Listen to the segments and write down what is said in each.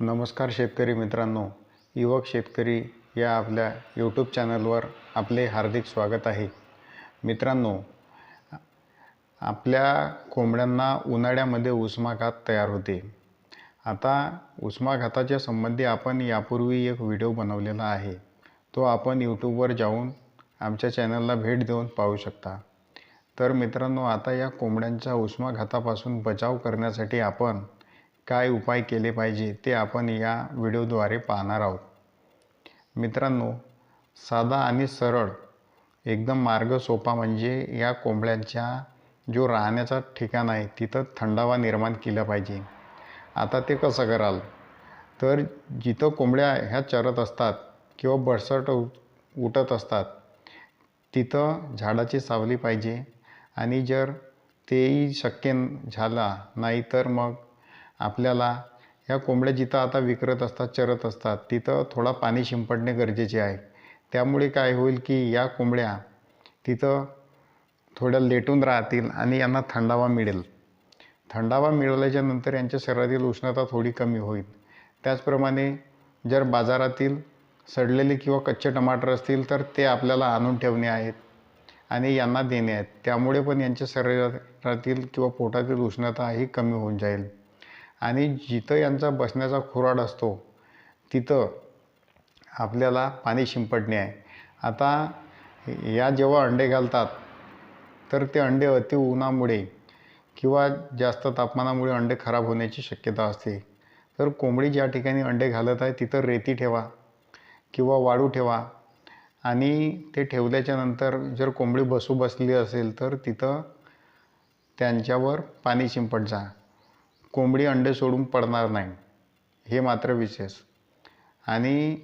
नमस्कार शेतकरी मित्रांनो युवक शेतकरी या आपल्या यूट्यूब चॅनलवर आपले हार्दिक स्वागत आहे. मित्रांनो आपल्या कोंबड्यांना उन्हाळ्यामध्ये उष्माघात तयार होते. आता उष्माघाताच्या संबंधी आपण यापूर्वी एक व्हिडिओ बनवलेला आहे. तो आपण यूट्यूबवर जाऊन आमच्या चॅनलला भेट देऊन पाहू शकता. तर मित्रांनो आता या कोंबड्यांच्या उष्माघातापासून बचाव करण्यासाठी आपण काय उपाय केले पाहिजे ते आपण या व्हिडिओद्वारे पाहणार आहोत. मित्रांनो साधा आणि सरळ एकदम मार्ग सोपा म्हणजे या कोंबड्यांच्या जो राहण्याचा ठिकाण आहे तिथं थंडावा निर्माण केला पाहिजे. आता ते कसं कराल? तर जिथं कोंबड्या ह्या चरत असतात किंवा बडसट उठत असतात तिथं झाडाची सावली पाहिजे. आणि जर तेही शक्य झाला नाही तर मग आपल्याला ह्या कोंबड्या जिथं आता विकत असतात चरत असतात तिथं थोडा पाणी शिंपडणे गरजेचे आहे. त्यामुळे काय होईल की या कोंबड्या तिथं थोड्या लेटून राहतील आणि यांना थंडावा मिळेल. थंडावा मिळाल्याच्या नंतर यांच्या शरीरातील उष्णता थोडी कमी होईल. त्याचप्रमाणे जर बाजारातील सडलेले किंवा कच्चे टमाटर असतील तर ते आपल्याला आणून ठेवणे आहेत आणि यांना देणे आहेत. त्यामुळे पण यांच्या शरीरातील किंवा पोटातील उष्णता ही कमी होऊन जाईल. आणि जिथं यांचा बसण्याचा खुराड असतो तिथं आपल्याला पाणी शिंपडणे आहे. आता या जेव्हा अंडे घालतात तर ते अंडे अति उन्हामुळे किंवा जास्त तापमानामुळे अंडे खराब होण्याची शक्यता असते. तर कोंबडी ज्या ठिकाणी अंडे घालत आहे तिथं रेती ठेवा किंवा वाळू ठेवा आणि ते ठेवल्याच्या नंतर जर कोंबडी बसू बसली असेल तर तिथं त्यांच्यावर पाणी शिंपट जा कोंबडी अंडे सोडून पडणार नाही. हे मात्र विशेष. आणि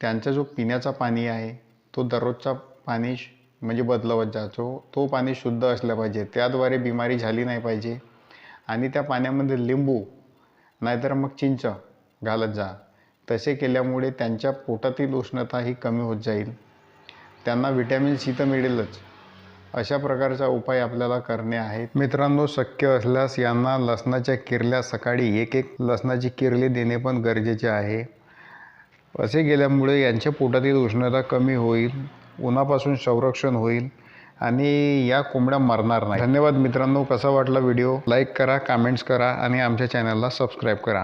त्यांचा जो पिण्याचा पाणी आहे तो दररोजचा पाणी म्हणजे बदलवत जातो तो पाणी शुद्ध असलं पाहिजे. त्याद्वारे बिमारी झाली नाही पाहिजे. आणि त्या पाण्यामध्ये लिंबू नाहीतर मग चिंच घालत जा. तसे केल्यामुळे त्यांच्या पोटातील उष्णता ही कमी होत जाईल. त्यांना व्हिटॅमिन सी तर मिळेलच. अशा प्रकारचा उपाय आपल्याला करणे आहेत. मित्रांनो शक्य असल्यास यांना लसणाच्या किरल्या सकाळी एक एक लसणाची किरली देणे पण गरजेचे आहे. असे गेल्यामुळे यांच्या पोटातील उष्णता कमी होईल उन्हापासून संरक्षण होईल आणि या कोंबड्या मरणार नाही धन्यवाद मित्रांनो कसा वाटला व्हिडिओ? लाईक करा कमेंट्स करा आणि आमच्या चॅनलला सबस्क्राईब करा.